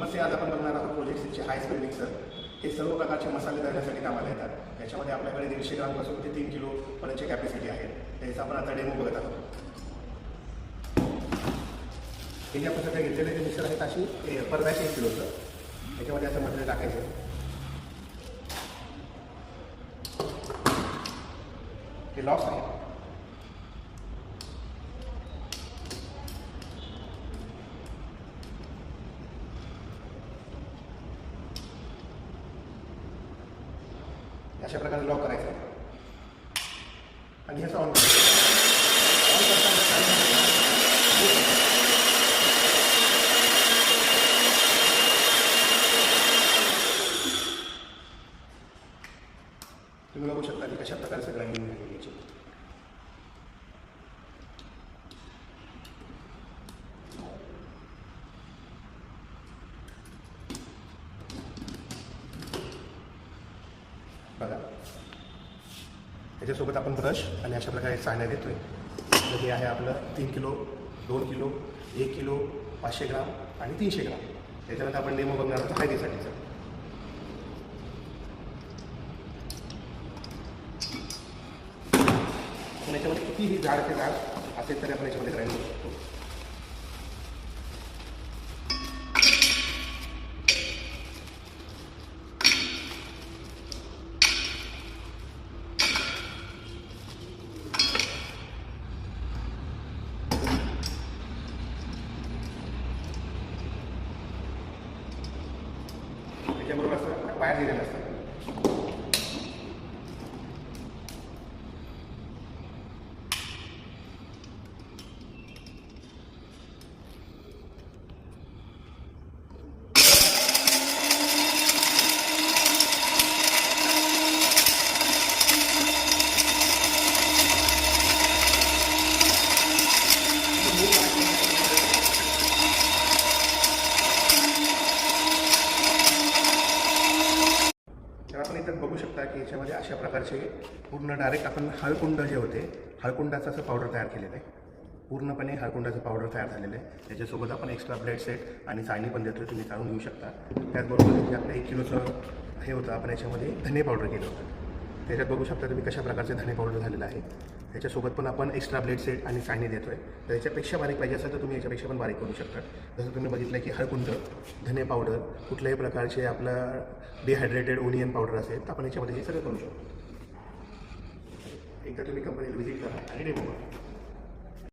नमस्ते आज आपण बघणार आहोत प्रोजेक्टचे हाय स्पीड मिक्सर हे सर्व प्रकारचे मसाले दळण्यासाठी कामाला येतात. याच्यामध्ये आपल्याकडे दीडशे ग्रामपासून ते तीन किलोपर्यंतची कॅपॅसिटी आहे. त्याचा आपण आता डेमो बघत आहोत. हे जे आपण सध्या घेतलेले जे मिक्सर आहेत अशी हे परदाशे एक किलोचं त्याच्यामध्ये असं मटेरियल टाकायचं हे लॉस आहे. अशा प्रकारे लॉक करायचं आहे. आणि ह्याचं ऑन करायचं तुम्ही बघू शकता की कशा प्रकारचं ग्राइंडिंग बघा. त्याच्यासोबत आपण ब्रश आणि अशा प्रकारे चाळण्या देतोय. तर हे आहे आपलं तीन किलो दोन किलो एक किलो पाचशे ग्राम आणि तीनशे ग्राम. त्याच्यानंतर आपण डेमो बघणार आहोत हळदीसाठीचं पण याच्यामध्ये कितीही झाड ते झाड असेल तरी आपण याच्यामध्ये ग्राइंड करू शकतो. त्याच्याबरोबर असं बाहेर दिलेलं असतं. इथं बघू शकता की याच्यामध्ये अशा प्रकारचे पूर्ण डायरेक्ट आपण हळकुंड जे होते हळकुंडाचं असं पावडर तयार केलेलं आहे. पूर्णपणे हळकुंडाचं पावडर तयार झालेलं आहे. त्याच्यासोबत आपण एक्स्ट्रा ब्लेड सेट आणि चाळणी पण देतो तुम्ही काढून घेऊ शकता. त्याचबरोबर जे आपलं एक किलोचं हे होतं आपण याच्यामध्ये धने पावडर केलं होतं. त्याच्यात बघू शकता तुम्ही कशा प्रकारचे धने पावडर झालेलं आहे. त्याच्यासोबत पण आपण एक्स्ट्रा ब्लेड सेट आणि चाळणी आहे तर याच्यापेक्षा बारीक पाहिजे असेल तर तुम्ही याच्यापेक्षा पण बारीक करू शकता. जसं तुम्ही बघितलं की हळकुंड धने पावडर कुठल्याही प्रकारचे आपलं डिहायड्रेटेड ओनियन पावडर असेल तर आपण याच्यामध्ये हे सगळं करू शकतो. एकदा तुम्ही कंपनीला व्हिजिट करा आणि डेमो करा.